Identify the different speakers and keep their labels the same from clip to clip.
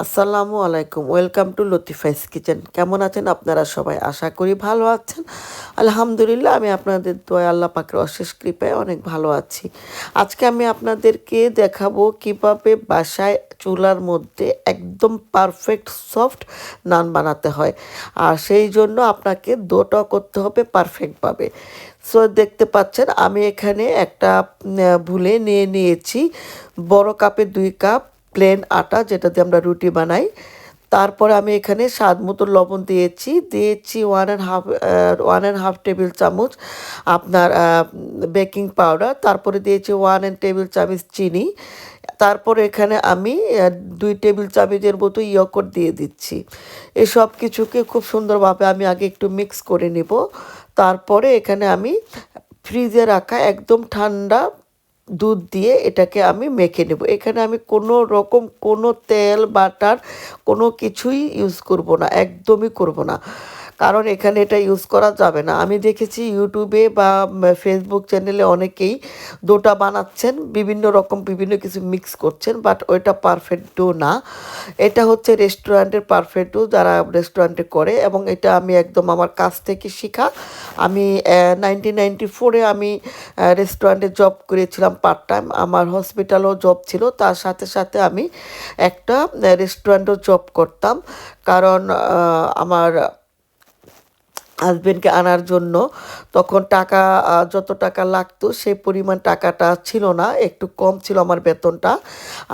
Speaker 1: আসসালামু আলাইকুম, welcome to লতিফাইস kitchen. কেমন আছেন আপনারা সবাই? আশা করি ভালো আছেন। আলহামদুলিল্লাহ, আমি আপনাদের দোয়া, আল্লাহ পাকের অশেষ কৃপায় অনেক ভালো আছি। আজকে আমি আপনাদেরকে দেখাবো কীভাবে বাসায় চুলার মধ্যে একদম পারফেক্ট সফট নান বানাতে হয়। আর সেই জন্য আপনাকে দোটা করতে হবে পারফেক্টভাবে। সো, দেখতে পাচ্ছেন, আমি এখানে একটা ভুলে নিয়ে নিয়েছি। বড় কাপে দুই কাপ প্লেন আটা, যেটা দিয়ে আমরা রুটি বানাই। তারপরে আমি এখানে স্বাদ মতো লবণ দিয়েছি। দিয়েছি one and half one and half table চামচ আপনার বেকিং পাউডার তারপরে দিয়েছি ওয়ান অ্যান্ড টেবিল চামচ চিনি। তারপরে এখানে আমি দুই টেবিল চামচের মতো ইয়কট দিয়ে দিচ্ছি। এসব কিছুকে খুব সুন্দরভাবে আমি আগে একটু মিক্স করে নেব। তারপরে এখানে আমি ফ্রিজে রাখা একদম ঠান্ডা দুধ দিয়ে এটাকে আমি মেখে নেব। এখানে আমি কোনো রকম কোনো তেল, বাটার কোনো কিছুই ইউজ করব না, একদমই করব না। কারণ এখানে এটা ইউজ করা যাবে না। আমি দেখেছি ইউটিউবে বা ফেসবুক চ্যানেলে অনেকেই ডোটা বানাচ্ছেন, বিভিন্ন রকম বিভিন্ন কিছু মিক্স করছেন বাট ওইটা পারফেক্ট ডো না। এটা হচ্ছে রেস্টুরেন্টের পারফেক্ট ডো যারা রেস্টুরেন্টে করে এবং এটা আমি একদম আমার কাছ থেকে শেখা। আমি নাইনটিন নাইনটি ফোরে আমি রেস্টুরেন্টে জব করেছিলাম পার্ট টাইম আমার হসপিটালও জব ছিল, তার সাথে সাথে আমি একটা রেস্টুরেন্টও জব করতাম। কারণ আমার হাজবেন্ডকে আনার জন্য, তখন টাকা যত টাকা লাগতো সে পরিমাণ টাকাটা ছিল না, একটু কম ছিল আমার বেতনটা।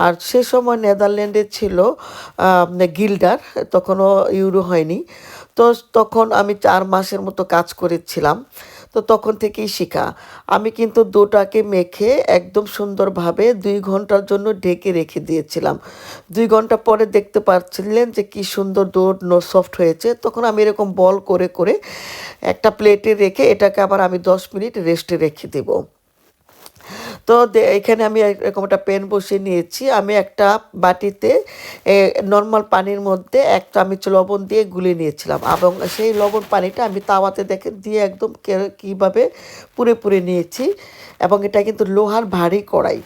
Speaker 1: আর সে সময় নেদারল্যান্ডে ছিল গিল্ডার, তখনও ইউরো হয়নি। তো তখন আমি চার মাসের মতো কাজ করেছিলাম। তো তখন থেকেই শেখা। আমি কিন্তু দুটাকে মেখে একদম সুন্দরভাবে দুই ঘণ্টার জন্য ঢেকে রেখে দিয়েছিলাম। দুই ঘণ্টা পরে দেখতে পাচ্ছিলেন যে কি সুন্দর দৌড় নো সফট হয়েছে। তখন আমি এরকম বল করে করে একটা প্লেটে রেখে এটাকে আবার আমি দশ মিনিট রেস্টে রেখে দেবো। তো এখানে আমি এরকম একটা প্যান বসিয়ে নিয়েছি। আমি একটা বাটিতে নর্মাল পানির মধ্যে এক চামচ লবণ দিয়ে গুলে নিয়েছিলাম এবং সেই লবণ পানিটা আমি তাওয়াতে দেখে দিয়ে একদম কীভাবে পুড়ে পুড়ে নিয়েছি এবং এটা কিন্তু লোহার ভারী কড়াই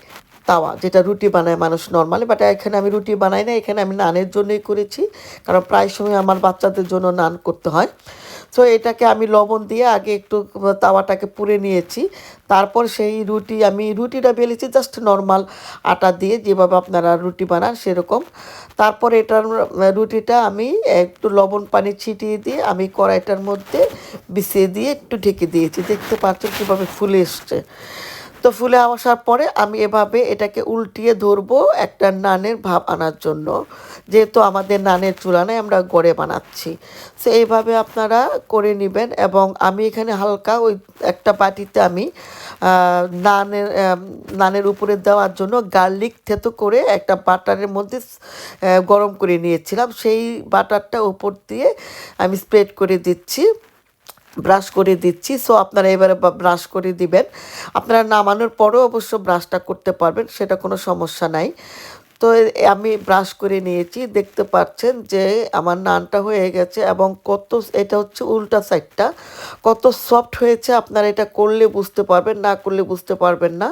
Speaker 1: তাওয়া, যেটা রুটি বানায় মানুষ নর্মালি বাট এখানে আমি রুটি বানাই না এখানে আমি নানের জন্যই করেছি, কারণ প্রায় সময় আমার বাচ্চাদের জন্য নান করতে হয়। সো এটাকে আমি লবণ দিয়ে আগে একটু তাওয়াটাকে পুড়ে নিয়েছি। তারপর সেই রুটি, আমি রুটিটা বেলেছি জাস্ট নর্মাল আটা দিয়ে, যেভাবে আপনারা রুটি বানান সেরকম। তারপর এটার রুটিটা আমি একটু লবণ পানি ছিটিয়ে দিয়ে আমি কড়াইটার মধ্যে বিছিয়ে দিয়ে একটু ঢেকে দিয়েছি। দেখতে পাচ্ছেন কীভাবে ফুলে এসছে। তো ফুলে আসার পরে আমি এভাবে এটাকে উল্টিয়ে ধরবো একটা নানের ভাব আনার জন্য। যেহেতু আমাদের নানের চুলা নাই আমরা গড়ে বানাচ্ছি। সো এইভাবে আপনারা করে নেবেন এবং আমি এখানে হালকা ওই একটা বাটিতে আমি নানের নানের উপরে দেওয়ার জন্য গার্লিক থেতো করে একটা বাটারের মধ্যে গরম করে নিয়েছিলাম। সেই বাটারটা উপর দিয়ে আমি স্প্রেড করে দিচ্ছি। ব্রাশ করে দিচ্ছি। সো আপনারা এবারে ব্রাশ করে দিবেন। আপনারা নামানোর পরেও অবশ্য ব্রাশটা করতে পারবেন, সেটা কোনো সমস্যা নাই। তো, আমি ব্রাশ করে নিয়েছি, দেখতে পাচ্ছেন যে আমার নানটা হয়ে গেছে এবং কত, এটা হচ্ছে উল্টা সাইডটা কত সফট হয়েছে, আপনারা এটা করলে বুঝতে পারবেন, না করলে বুঝতে পারবেন না।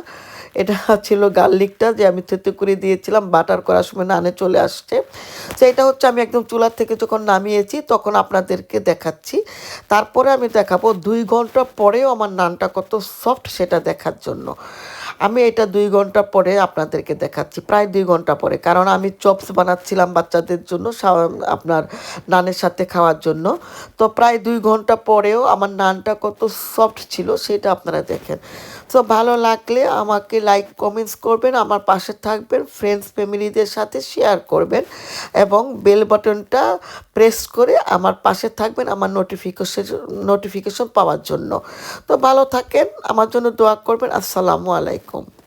Speaker 1: এটা ছিল গার্লিকটা যে আমি থেতে করে দিয়েছিলাম, বাটার করার সময় নানে চলে আসছে। তো এটা হচ্ছে আমি একদম চুলার থেকে যখন নামিয়েছি, তখন আপনাদেরকে দেখাচ্ছি। তারপরে আমি দেখাবো দুই ঘণ্টা পরেও আমার নানটা কত সফট সেটা দেখার জন্য। আমি এটা দুই ঘণ্টা পরে আপনাদেরকে দেখাচ্ছি, প্রায় দুই ঘণ্টা পরে। কারণ আমি চপস বানাচ্ছিলাম বাচ্চাদের জন্য আপনার নানের সাথে খাওয়ার জন্য। তো প্রায় দুই ঘণ্টা পরেও আমার নানটা কত সফট ছিল, সেটা আপনারা দেখেন। তো ভালো লাগলে আমাকে লাইক কমেন্টস করবেন, আমার পাশে থাকবেন ফ্রেন্ডস ফ্যামিলিদের সাথে শেয়ার করবেন এবং বেল বাটনটা প্রেস করে আমার পাশে থাকবেন আমার নোটিফিকেশন নোটিফিকেশন পাওয়ার জন্য। তো ভালো থাকেন, আমার জন্য দোয়া করবেন, আসসালামু আলাইকুম। kom.